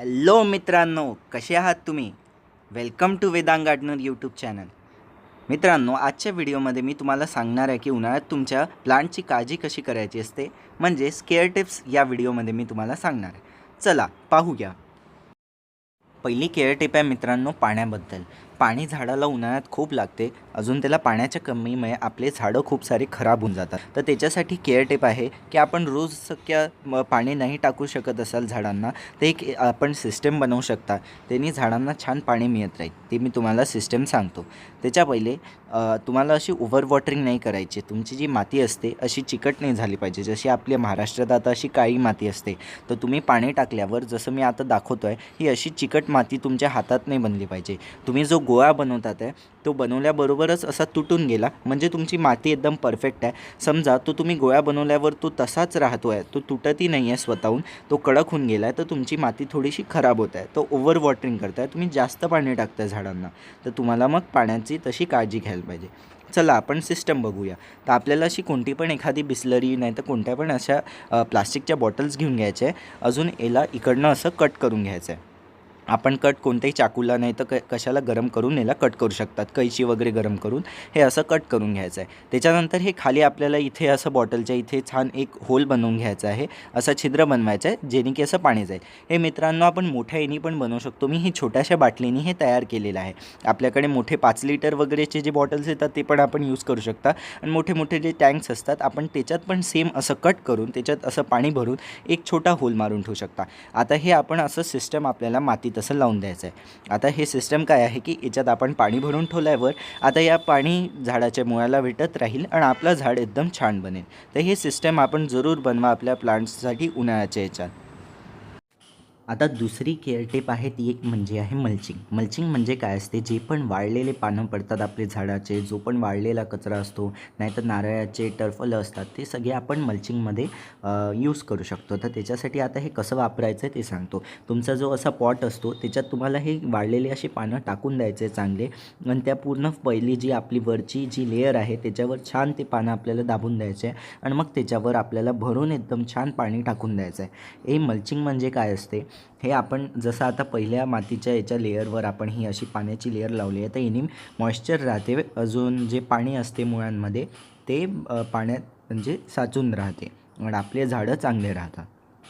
Hello मित्रांनो कसे आहात तुम्ही? Welcome to Vedang gardener YouTube channel मित्रांनो आजच्या व्हिडिओमध्ये मी तुम्हाला सांगणार आहे की उन्हाळ्यात तुमच्या प्लांटची काळजी कशी करायची असते म्हणजे स्केअर टिप्स या व्हिडिओमध्ये मी तुम्हाला सांगणार आहे. चला पाहूया. पहिली केअर टिप आहे मित्रांनो पाण्याबद्दल. पाणी झाडाला उन्हाळ्यात खूप लागते. अजून त्याला पाण्याच्या कमीमुळे आपले झाडं खूप सारे खराब होऊन जातात. तर त्याच्यासाठी केअर टेप आहे की आपण रोज शक्य पाणी नाही टाकू शकत असाल झाडांना तर एक आपण सिस्टम बनवू शकता. त्यांनी झाडांना छान पाणी मिळत राहील. ते मी तुम्हाला सिस्टम सांगतो. त्याच्या पहिले तुम्हाला अशी ओव्हर वॉटरिंग नाही करायची. तुमची जी माती असते अशी चिकट नाही झाली पाहिजे. जशी आपल्या महाराष्ट्रात आता अशी काळी माती असते तर तुम्ही पाणी टाकल्यावर जसं मी आता दाखवतो आहे ही अशी चिकट माती तुमच्या हातात नाही बनली पाहिजे. तुम्ही जो गोळा बनवतात आहे तो बनवल्याबरोबरच असा तुटून गेला. म्हणजे तुमची माती एकदम परफेक्ट आहे. समजा तो तुम्ही गोळा बनवल्यावर तो तसाच राहतो आहे तो तुटतही नाही आहे स्वतःहून तो कडक होऊन गेला आहे तर तुमची माती थोडीशी खराब होत आहे. तो ओव्हर वॉटरिंग करताय तुम्ही जास्त पाणी टाकताय झाडांना. तर तुम्हाला मग पाण्याची तशी काळजी घ्यायला पाहिजे. चला आपण सिस्टम बघूया. तर आपल्याला अशी कोणती पण एखादी बिस्लरी नाही तर कोणत्या पण अशा प्लास्टिकच्या बॉटल्स घेऊन घ्यायच्या आहे. अजून याला इकडनं असं कट करून घ्यायचं आहे. आपण कट कोणत्याही चाकूला नाही तर क कशाला गरम करून याला कट करू शकतात. कैची वगैरे गरम करून हे असं कट करून घ्यायचं आहे त्याच्यानंतर हे खाली आपल्याला इथे असं बॉटलच्या इथे छान एक होल बनवून घ्यायचं आहे. असं छिद्र बनवायचं आहे जेणे की असं पाणी जाईल. हे मित्रांनो आपण मोठ्या येणी पण बनवू शकतो. मी हे छोट्याशा बाटलीनी हे तयार केलेलं आहे. आपल्याकडे मोठे पाच लिटर वगैरेचे जे बॉटल्स येतात ते पण आपण यूज करू शकता. आणि मोठे मोठे जे टँक्स असतात आपण त्याच्यात पण सेम असं कट करून त्याच्यात असं पाणी भरून एक छोटा होल मारून ठेवू शकता. आता हे आपण असं सिस्टम आपल्याला मातीत तसं लावून द्यायचं आहे. आता हे सिस्टम काय आहे की याच्यात आपण पाणी भरून ठेवल्यावर आता या पाणी झाडाच्या मुळाला भेटत राहील आणि आपलं झाड एकदम छान बनेल. तर हे सिस्टम आपण जरूर बनवा आपल्या प्लांट्ससाठी उन्हाळ्याच्या याच्यात. आता दुसरी केअर टेप आहे ती एक म्हणजे आहे मल्चिंग मल्चिंग म्हणजे काय असते? जे पण वाळलेले पानं पडतात आपले झाडाचे जो पण वाळलेला कचरा असतो नाहीतर नारळाचे टरफलं असतात ते सगळे आपण मल्चिंगमध्ये यूज करू शकतो. तर त्याच्यासाठी आता हे कसं वापरायचं आहे ते सांगतो. तुमचा जो असा पॉट असतो त्याच्यात तुम्हाला हे वाळलेले असे पानं टाकून द्यायचे चांगले. आणि त्या पूर्ण पहिली जी आपली वरची जी लेअर आहे त्याच्यावर छान ते पानं आपल्याला दाबून द्यायचे आहे आणि मग त्याच्यावर आपल्याला भरून एकदम छान पाणी टाकून द्यायचं आहे हे मल्चिंग म्हणजे काय असते? हे आपण जसं आता पहिल्या मातीच्या याच्या लेअरवर आपण ही अशी पाण्याची लेअर लावली आहे तर याने मॉइश्चर राहते. अजून जे पाणी असते मुळांमध्ये ते पाण्यात म्हणजे साचून राहते. आणि आपले झाडं चांगले राहतात.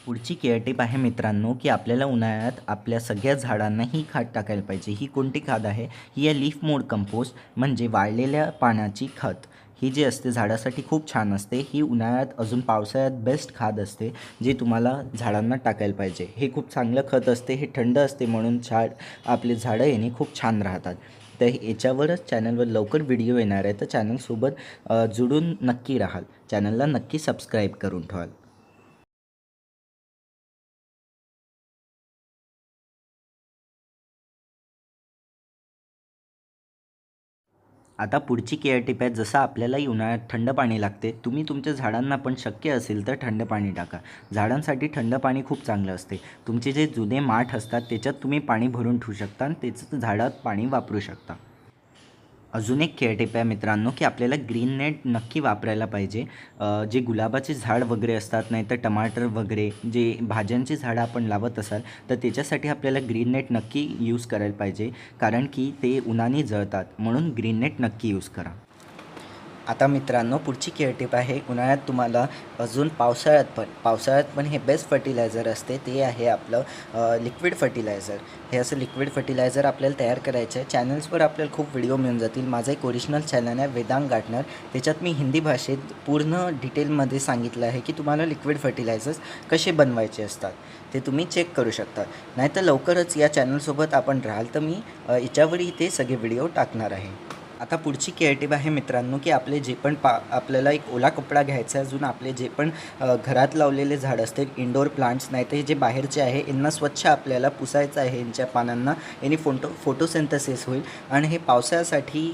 पुढची केअर टिप आहे मित्रांनो की आपल्याला उन्हाळ्यात आपल्या सगळ्या झाडांना ही खाद टाकायला पाहिजे. ही कोणती खाद आहे? ही आहे लीफ मोड कंपोस्ट म्हणजे वाळलेल्या पानाची खत. ही जी असते झाडासाठी खूप छान असते. ही उन्हाळ्यात अजून पावसाळ्यात बेस्ट खाद असते जी तुम्हाला झाडांना टाकायला पाहिजे. हे खूप चांगलं खत असते हे थंड असते म्हणून झाड आपले झाडं येणे खूप छान राहतात. तर याच्यावरच चॅनलवर लवकर व्हिडिओ येणार आहे. तर चॅनलसोबत जुडून नक्की राहाल. चॅनलला नक्की सबस्क्राईब करून ठेवाल. आता पुढची केअर टिप आहे जसं आपल्यालाही उन्हाळ्यात थंड पाणी लागते तुम्ही तुमच्या झाडांना पण शक्य असेल तर थंड पाणी टाका. झाडांसाठी थंड पाणी खूप चांगलं असते. तुमचे जे जुने माठ असतात त्याच्यात तुम्ही पाणी भरून ठेवू शकता आणि त्याचं झाडात पाणी वापरू शकता. अजून एक केअर टिप आहे मित्रांनो की आपल्याला ग्रीन नेट नक्की वापरायला पाहिजे. जे गुलाबाचे झाड वगैरे असतात नाही तर टमाटर वगैरे जे भाज्यांची झाडं आपण लावत असाल तर त्याच्यासाठी आपल्याला ग्रीन नेट नक्की यूज करायला पाहिजे. कारण की ते उन्हाने जळतात म्हणून ग्रीन नेट नक्की यूज करा. आता मित्रांनो पुढची केअर टिप आहे उन्हाळ्यात तुम्हाला अजून पावसाळ्यात पण पावसाळ्यात पण हे बेस्ट फर्टिलायझर असते ते आहे आपलं लिक्विड फर्टिलायझर हे असं लिक्विड फर्टिलायझर आपल्याला तयार करायचं आहे. चॅनल्सवर आपल्याला खूप व्हिडिओ मिळून जातील. माझं एक ओरिजिनल चॅनल आहे वेदांग गार्डनर त्याच्यात मी हिंदी भाषेत पूर्ण डिटेलमध्ये सांगितलं आहे की तुम्हाला लिक्विड फर्टिलायझर्स कसे बनवायचे असतात ते तुम्ही चेक करू शकता. नाहीतर लवकरच या चॅनलसोबत आपण राहाल तर मी याच्यावरही ते सगळे व्हिडिओ टाकणार आहे. आता पुढची केअरटिव आहे मित्रांनो की आपले जे पण पा आपल्याला एक ओला कपडा घ्यायचा आहे अजून आपले जे पण घरात लावलेले झाड असतील इंडोर प्लांट्स नाही तर हे जे बाहेरचे आहे यांना स्वच्छ आपल्याला पुसायचं आहे यांच्या पानांना यांनी फोटो फोटोसिंथसिस होईल. आणि हे पावसाळ्यासाठी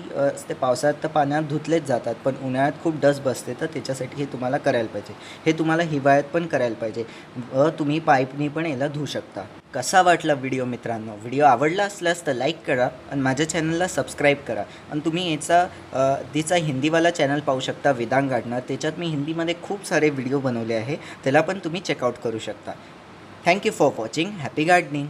ते पावसाळ्यात तर पाण्यात धुतलेच जातात पण उन्हाळ्यात खूप डस्ट बसते तर त्याच्यासाठी हे तुम्हाला करायला पाहिजे. हे तुम्हाला हिवाळ्यात पण करायला पाहिजे. व तुम्ही पाईपनी पण याला धुऊ शकता. कसा वाटला व्हिडिओ मित्रांनो? व्हिडिओ आवडला असल्यास तर लाईक करा आणि माझ्या चॅनलला सबस्क्राईब करा. आणि तुम्ही याचा तिचा हिंदीवाला चॅनल पाहू शकता वेदांग गार्डनर त्याच्यात मी हिंदीमध्ये खूप सारे व्हिडिओ बनवले आहे. त्याला पण तुम्ही चेकआउट करू शकता. Thank you for watching happy gardening